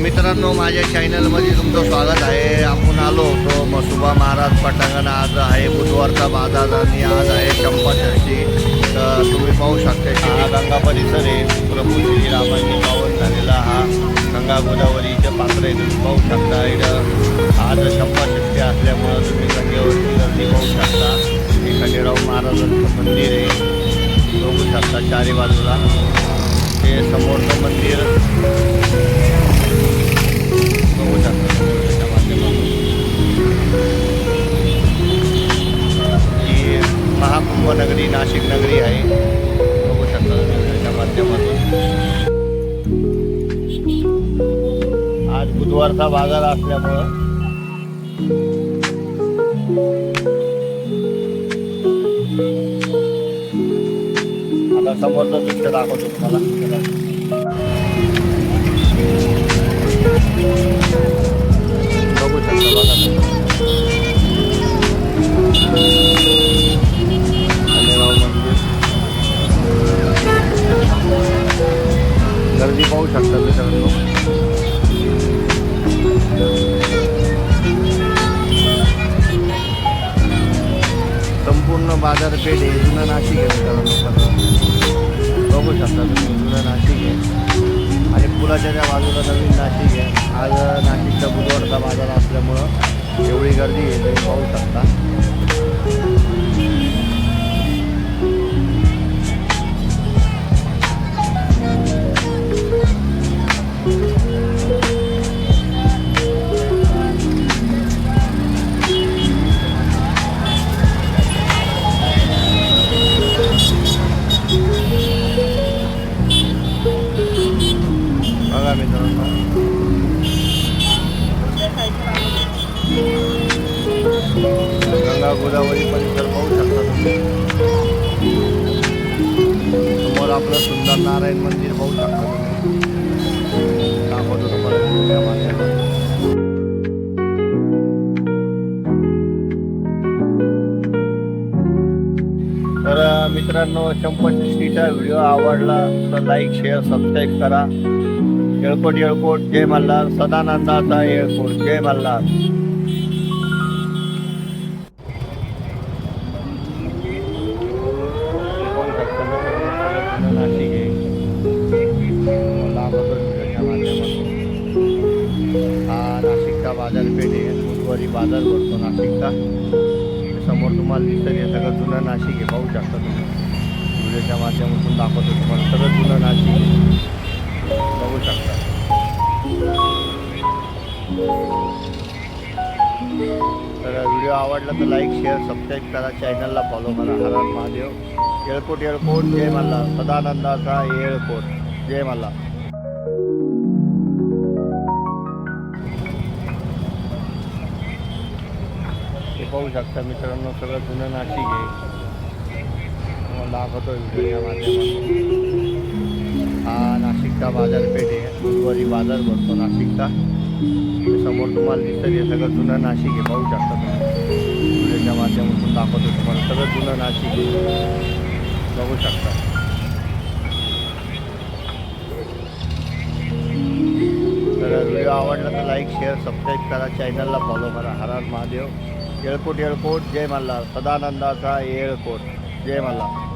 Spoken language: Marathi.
मित्रांनो माझ्या चॅनलमध्ये तुमचं स्वागत आहे. आपण आलो होतो मसुबा महाराज पटांगण आज आहे. बुधवारचा बाजार आणि आज आहे चंपाषष्ठी तर तुम्ही पाहू शकता की हा गंगा परिसर आहे. प्रभू श्रीरामांनी पावन झालेला हा गंगा गोदावरीचे पात्र आहे. तुम्ही पाहू शकता इथं. आज चंपाषष्ठी असल्यामुळं तुम्ही गंगेवरची गर्दी पाहू शकता. हे खंडेराव महाराजांचं मंदिर आहे. बघू शकता चारी बाजूला. ते समोरचं मंदिर. ही महाकुंभनगरी नाशिक नगरी आहे बघू शकता माध्यमातून आज बुधवारचा बाजार असल्यामुळं आता समोरचं दृश्य दाखवतो तुम्हाला. बघू शकता बघा गर्दी पाहू शकता मित्रांनो संपूर्ण बाजारपेठ आहे जुनं नाशिक आहे बघू शकता तुम्ही जुनं नाशिक आहे. पुलाच्या त्या बाजूला नवीन नाशिक आहे. आज नाशिकचा बुधवारचा बाजार असल्यामुळं एवढी गर्दी आहे तुम्ही पाहू शकता. गंगा गोदावरी परिसर पाहू शकता तुम्ही. समोर आपलं सुंदर नारायण मंदिर पाहू शकता तुम्ही. दाखवतो तुम्हाला तर मित्रांनो चंपषष्ठीचा व्हिडिओ आवडला तर लाईक शेअर सबस्क्राईब करा. येळकोट येळकोट जय मल्हार. सदानंदाचा येळकोट जय मल्हार. बाजारपेठ आहे बुधवारी बाजार भरतो नाशिकचा. समोर तुम्हाला दिसतं हे सगळं जुनं नाशिक आहे. पाहू शकता तुम्ही. व्हिडिओच्या माध्यमातून दाखवतो तुम्हाला. सगळं जुनं नाशिक बघू शकता. तर व्हिडिओ आवडला तर लाईक शेअर सबस्क्राईब करा. चॅनलला फॉलो करा. हर महादेव. येळकोट येळकोट. जय मल्हार सदानंदाचा येळकोट. जय मल्हार पाहू शकता मित्रांनो सगळं जुनं नाशिक आहे. दाखवतो व्हिडिओच्या माध्यमातून. हा नाशिकचा बाजारपेठ आहे. गुरुवारी बाजार भरतो नाशिकचा. समोर तुम्हाला दिसतं हे सगळं जुनं नाशिक आहे. पाहू शकता तुम्ही. व्हिडिओच्या माध्यमातून दाखवतो तुम्हाला. सगळं जुनं नाशिक आहे. बघू शकता. तर व्हिडिओ आवडला तर लाईक शेअर सबस्क्राईब करा. चॅनलला फॉलो करा. हरार महादेव. येळकोट येळकोट जय मल्हार सदानंदाचा येळकोट जय मल्हार